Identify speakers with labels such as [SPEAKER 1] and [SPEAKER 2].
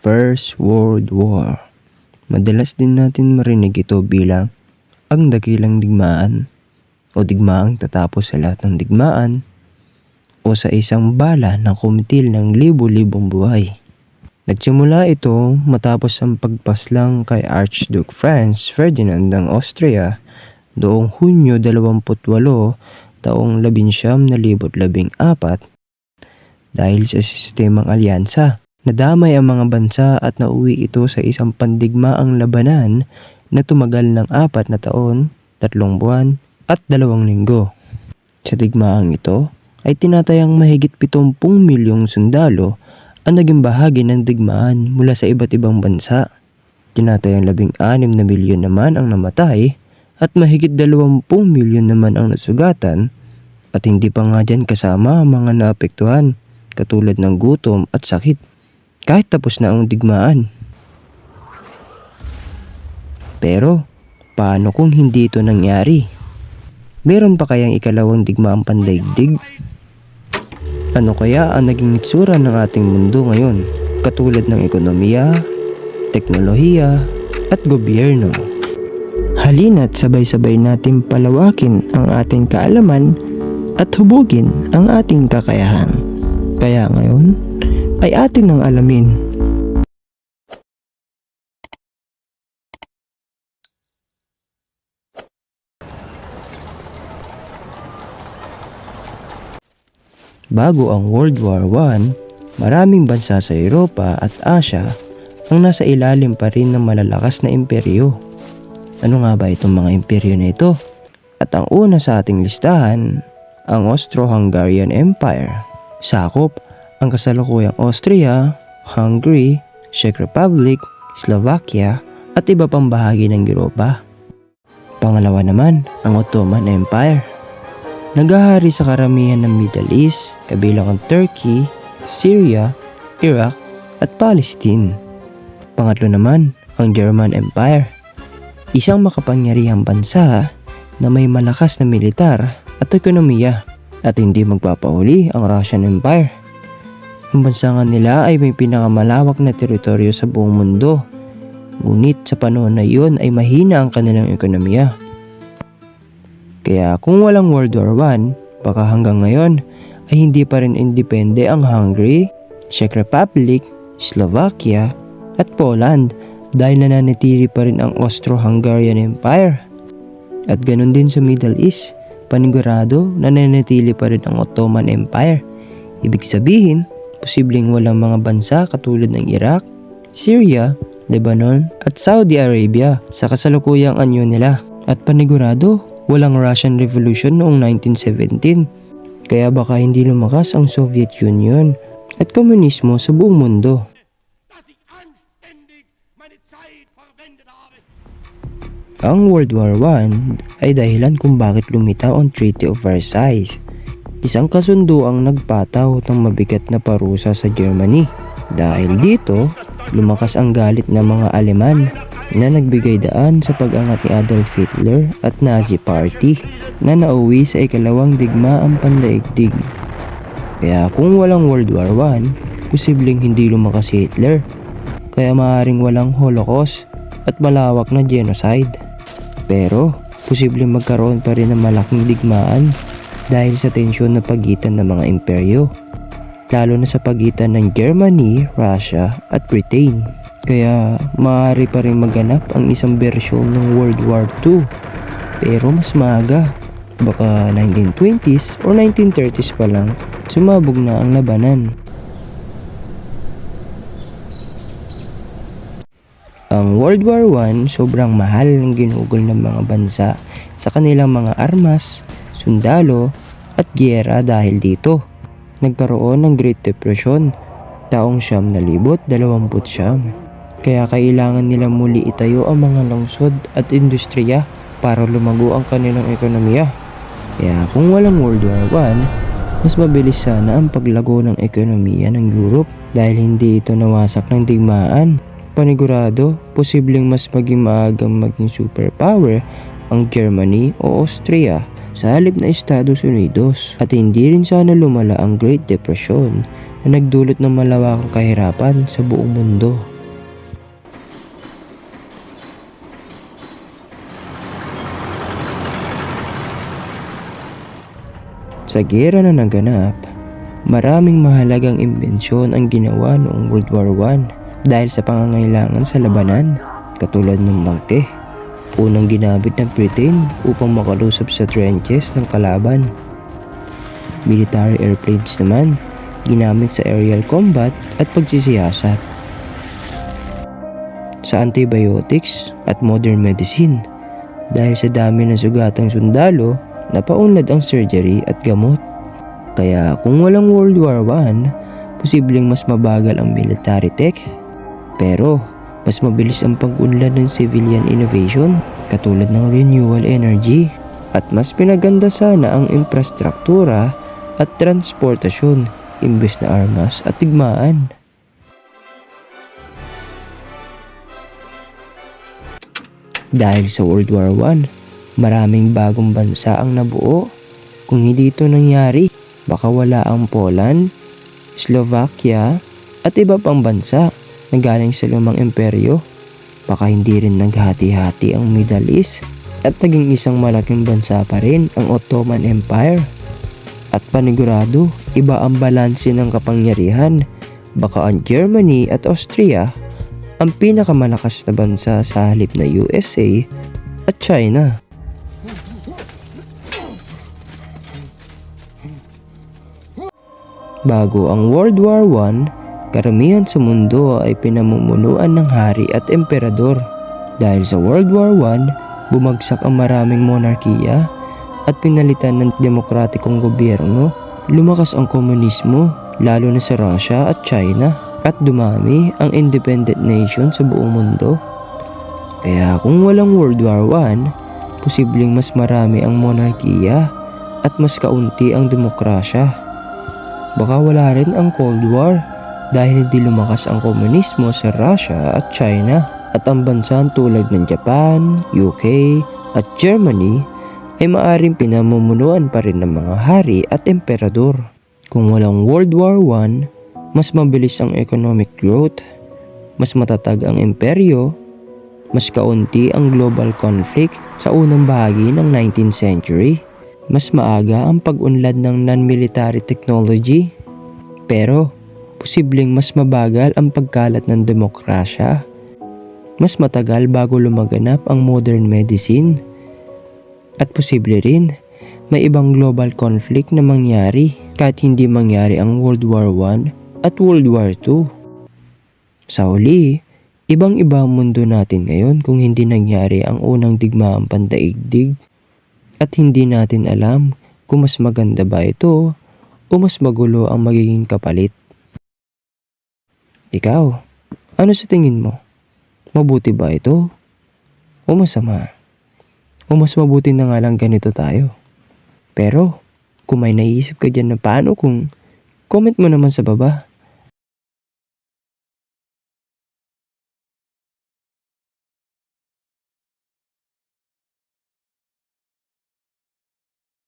[SPEAKER 1] First World War. Madalas din natin marinig ito bilang ang dakilang digmaan o digmaang tatapos sa lahat ng digmaan o sa isang bala na kumitil ng libo-libong buhay. Nagsimula ito matapos ang pagpaslang kay Archduke Franz Ferdinand ng Austria noong Hunyo 28 taong 1914 dahil sa sistemang alyansa. Nadamay ang mga bansa at nauwi ito sa isang pandigmaang labanan na tumagal ng apat na taon, tatlong buwan at dalawang linggo. Sa digmaang ito ay tinatayang mahigit 70 milyong sundalo ang naging bahagi ng digmaan mula sa iba't ibang bansa. Tinatayang 16 na milyon naman ang namatay at mahigit 20 milyon naman ang nasugatan at hindi pa nga dyan kasama ang mga naapektuhan katulad ng gutom at sakit kahit tapos na ang digmaan. Pero, paano kung hindi ito nangyari? Meron pa kayang ikalawang digmaang pandaigdig? Ano kaya ang naging itsura ng ating mundo ngayon? Katulad ng ekonomiya, teknolohiya, at gobyerno. Halina't sabay-sabay natin palawakin ang ating kaalaman at hubugin ang ating kakayahan. Kaya ngayon, ay atin nang alamin Bago ang World War I, maraming bansa sa Europa at Asia ang nasa ilalim pa rin ng malalakas na imperyo. Ano nga ba itong mga imperyo na ito? At ang una sa ating listahan, ang Austro-Hungarian Empire. Sakop ang kasalukuyang Austria, Hungary, Czech Republic, Slovakia at iba pang bahagi ng Europa. Pangalawa naman, ang Ottoman Empire. Nagahari sa karamihan ng Middle East, kabilang ang Turkey, Syria, Iraq at Palestine. Pangatlo naman, ang German Empire. Isang makapangyarihang bansa na may malakas na militar at ekonomiya at hindi magpapahuli ang Russian Empire. Ang bansa nga nila ay may pinakamalawak na teritoryo sa buong mundo. Ngunit sa panahon na iyon ay mahina ang kanilang ekonomiya. Kaya kung walang World War I, baka hanggang ngayon ay hindi pa rin independe ang Hungary, Czech Republic, Slovakia at Poland dahil nananatili pa rin ang Austro-Hungarian Empire. At ganun din sa Middle East, panigurado nananatili pa rin ang Ottoman Empire. Ibig sabihin, posibleng walang mga bansa katulad ng Iraq, Syria, Lebanon at Saudi Arabia sa kasalukuyang anyo nila. At panigurado, walang Russian Revolution noong 1917. Kaya baka hindi lumakas ang Soviet Union at komunismo sa buong mundo. Ang World War I ay dahilan kung bakit lumitaw ang Treaty of Versailles. Isang kasundo ang nagpataw ng mabigat na parusa sa Germany. Dahil dito, lumakas ang galit ng mga Aleman na nagbigay daan sa pag-angat ni Adolf Hitler at Nazi Party na nauwi sa ikalawang digmaang pandaigdig. Kaya kung walang World War I, posibleng hindi lumakas si Hitler. Kaya maaaring walang Holocaust at malawak na genocide. Pero, posibleng magkaroon pa rin ng malaking digmaan dahil sa tensyon na pagitan ng mga imperyo. Lalo na sa pagitan ng Germany, Russia at Britain. Kaya maaari pa rin maganap ang isang bersyon ng World War II. Pero mas maaga. Baka 1920s or 1930s pa lang, sumabog na ang labanan. Ang World War I sobrang mahal ng ginugol ng mga bansa sa kanilang mga armas, sundalo at gyera dahil dito. Nagkaroon ng Great Depression taong siyam na libot dalawamput siyam. Kaya kailangan nila muli itayo ang mga lungsod at industriya para lumago ang kanilang ekonomiya. Kaya kung walang World War I, mas mabilis sana ang paglago ng ekonomiya ng Europe dahil hindi ito nawasak ng digmaan. Panigurado, posibleng mas maging maagang maging superpower ang Germany o Austria sa halip na Estados Unidos at hindi rin sana lumala ang Great Depression na nagdulot ng malawakang kahirapan sa buong mundo. Sa gera na naganap, maraming mahalagang imbensyon ang ginawa noong World War I dahil sa pangangailangan sa labanan, katulad ng tangke. Unang ginamit ng Britain upang makalusop sa trenches ng kalaban. Military airplanes naman, ginamit sa aerial combat at pagsisiyasat. Sa antibiotics at modern medicine, dahil sa dami ng sugatang sundalo, napaunlad ang surgery at gamot. Kaya kung walang World War I, posibleng mas mabagal ang military tech. Pero mas mabilis ang pag-unlad ng civilian innovation katulad ng renewable energy at mas pinaganda sana ang infrastruktura at transportasyon imbes na armas at tigmaan. Dahil sa World War I, maraming bagong bansa ang nabuo. Kung hindi ito nangyari, baka wala ang Poland, Slovakia, at iba pang bansa na galing sa lumang imperyo. Baka hindi rin naghati-hati ang Middle East at naging isang malaking bansa pa rin ang Ottoman Empire. At panigurado, iba ang balanse ng kapangyarihan. Baka ang Germany at Austria ang pinakamalakas na bansa sa halip na USA at China. Bago ang World War I, karamihan sa mundo ay pinamumunuan ng hari at emperador. Dahil sa World War I, bumagsak ang maraming monarkiya at pinalitan ng demokratikong gobyerno. Lumakas ang komunismo, lalo na sa Russia at China, at dumami ang independent nation sa buong mundo. Kaya kung walang World War I, posibleng mas marami ang monarkiya at mas kaunti ang demokrasya. Baka wala rin ang Cold War dahil hindi lumakas ang komunismo sa Russia at China at ang bansa tulad ng Japan, UK at Germany ay maaring pinamumunuan pa rin ng mga hari at emperador. Kung walang World War I, mas mabilis ang economic growth, mas matatag ang imperyo, mas kaunti ang global conflict sa unang bahagi ng 19th century, mas maaga ang pag-unlad ng non-military technology, pero posibleng mas mabagal ang pagkalat ng demokrasya. Mas matagal bago lumaganap ang modern medicine. At posible rin, may ibang global conflict na mangyari kahit hindi mangyari ang World War I at World War II. Sa huli, ibang-iba ang mundo natin ngayon kung hindi nangyari ang unang digmaang pandaigdig. At hindi natin alam kung mas maganda ba ito o mas magulo ang magiging kapalit. Ikaw, ano sa tingin mo? Mabuti ba ito? O masama? O mas mabuti na nga lang ganito tayo? Pero, kung may naisip ka dyan na paano kung comment mo naman sa baba.